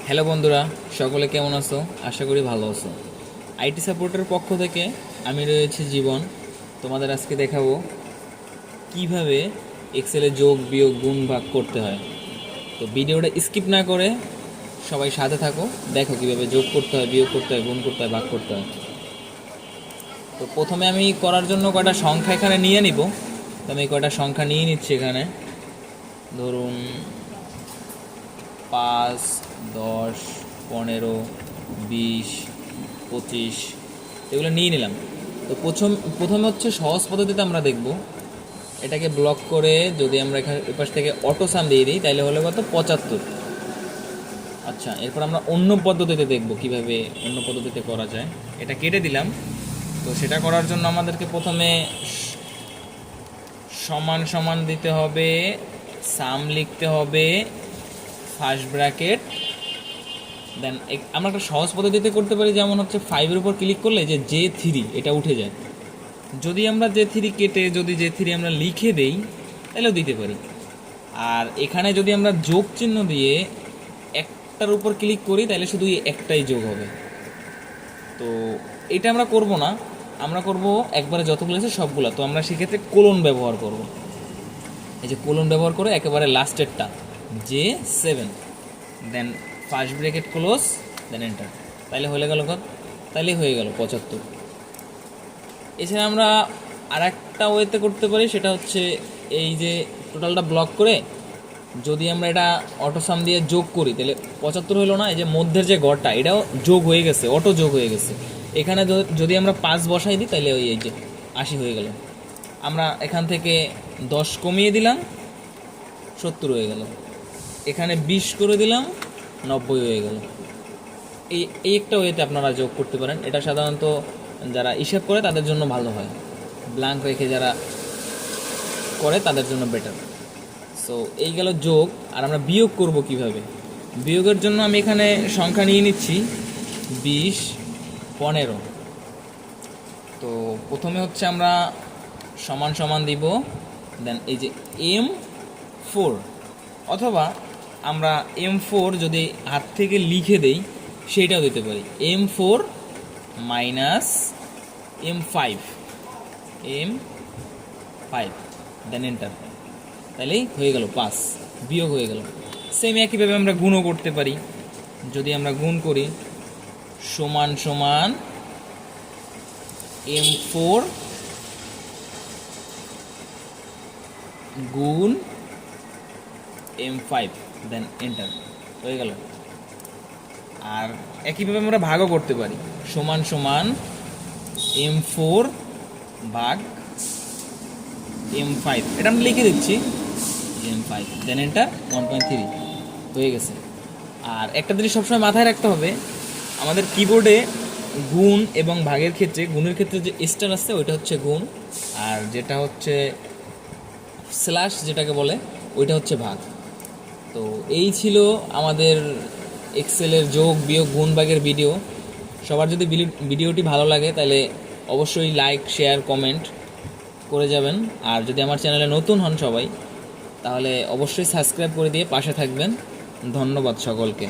Hello বন্ধুরা, সকলে কেমন আছো? আশা করি ভালো আছো। আইটি সাপোর্টের পক্ষ থেকে আমি রয়েছে জীবন। তোমাদের আজকে দেখাবো কীভাবে এক্সেলে যোগ, বিয়োগ, গুণ, ভাগ করতে হয়। তো ভিডিওটা স্কিপ না করে সবাই সাথে থাকো, দেখো কীভাবে যোগ করতে হয়, বিয়োগ করতে হয়, গুণ করতে হয়, ভাগ করতে হয়। তো প্রথমে আমি করার জন্য কয়টা সংখ্যা এখানে নিয়ে নিব। তো আমি কয়টা সংখ্যা নিয়ে নিচ্ছি এখানে। ধরুন পাঁচ, দশ, পনেরো, বিশ, পঁচিশ, এগুলো নিয়ে নিলাম। তো প্রথম, প্রথমে হচ্ছে সহজ পদ্ধতিতে আমরা দেখব। এটাকে ব্লক করে যদি আমরা এখানে এপাশ থেকে অটো সাম দিয়ে দিই তাহলে হলো কত? পঁচাত্তর। আচ্ছা এরপর আমরা অন্য পদ্ধতিতে দেখব কীভাবে অন্য পদ্ধতিতে করা যায়। এটা কেটে দিলাম। তো সেটা করার জন্য আমাদেরকে প্রথমে সমান সমান দিতে হবে সাম লিখতে হবে ফার্স্ট ব্র্যাকেট। দেন আমরা একটা সহজ পদ্ধতিতে করতে পারি, যেমন হচ্ছে ফাইভের উপর ক্লিক করলে যে জে থ্রি এটা উঠে যায়। যদি আমরা জে থ্রি কেটে, যদি জে থ্রি আমরা লিখে দেই, তাহলেও দিতে পারি। আর এখানে যদি আমরা যোগ চিহ্ন দিয়ে একটার উপর ক্লিক করি, তাহলে শুধু একটাই যোগ হবে। তো এটা আমরা করব না। আমরা করব একবারে যতগুলো আছে সবগুলো। তো আমরা সেক্ষেত্রে কোলন ব্যবহার করব। এই যে কোলন ব্যবহার করে একেবারে লাস্টেরটা J seven then first bracket close then enter তাইলে হয়ে গেল কত? তাইলে হয়ে গেল পঁচাত্তর। এছাড়া আমরা আর একটা ওয়েতে করতে পারি, সেটা হচ্ছে এই যে টোটালটা ব্লক করে যদি আমরা এটা অটোসাম দিয়ে যোগ করি তাহলে পঁচাত্তর হলো না, এই যে মধ্যের যে গড়টা, এটাও যোগ হয়ে গেছে অটো যোগ হয়ে গেছে। এখানে যদি আমরা পাঁচ বসাই দিই তাহলে ওই এই যে আশি হয়ে গেল। আমরা এখান থেকে দশ কমিয়ে দিলাম, সত্তর হয়ে গেল। এখানে বিশ করে দিলাম, নব্বই হয়ে গেল। এই এই একটা ওয়েতে আপনারা যোগ করতে পারেন। এটা সাধারণত যারা হিসাব করে তাদের জন্য ভালো হয়। ব্ল্যাঙ্ক রেখে যারা করে তাদের জন্য বেটার সো এই গেল যোগ। আর আমরা বিয়োগ করব কীভাবে? বিয়োগের জন্য আমি এখানে সংখ্যা নিয়ে নিচ্ছি। বিশ, পনেরো। তো প্রথমে হচ্ছে আমরা সমান সমান দিব। দেন এই যে এম ফোর অথবা আমরা এম ফোর যদি হাত থেকে লিখে দেই সেইটাও দিতে পারি। M four minus M five M five then enter তাহলেই হয়ে গেল পাস বিয়োগ হয়ে গেল। সেম একইভাবে আমরা গুণও করতে পারি। যদি আমরা গুণ করি, সমান সমান এম ফোর গুণ এম ফাইভ দেন এন্টার হয়ে গেল। আর একইভাবে আমরা ভাগও করতে পারি। সমান সমান এম ফোর ভাগ এম ফাইভ এটা আমি লিখে দিচ্ছি। M five then enter one point three হয়ে গেছে। আর একটা জিনিস সবসময় মাথায় রাখতে হবে, আমাদের কিবোর্ডে গুণ এবং ভাগের ক্ষেত্রে, গুণের ক্ষেত্রে যে স্টার আসছে ওইটা হচ্ছে গুণ। আর যেটা হচ্ছে স্ল্যাশ যেটাকে বলে, ওইটা হচ্ছে ভাগ। তো এই ছিল আমাদের এক্সেলের যোগ, বিয়োগ গুণবাগের ভিডিও সবার যদি ভিডিওটি ভালো লাগে, তাহলে অবশ্যই লাইক শেয়ার কমেন্ট করে যাবেন। আর যদি আমার চ্যানেলে নতুন হন সবাই, তাহলে অবশ্যই সাবস্ক্রাইব করে দিয়ে পাশে থাকবেন। ধন্যবাদ সকলকে।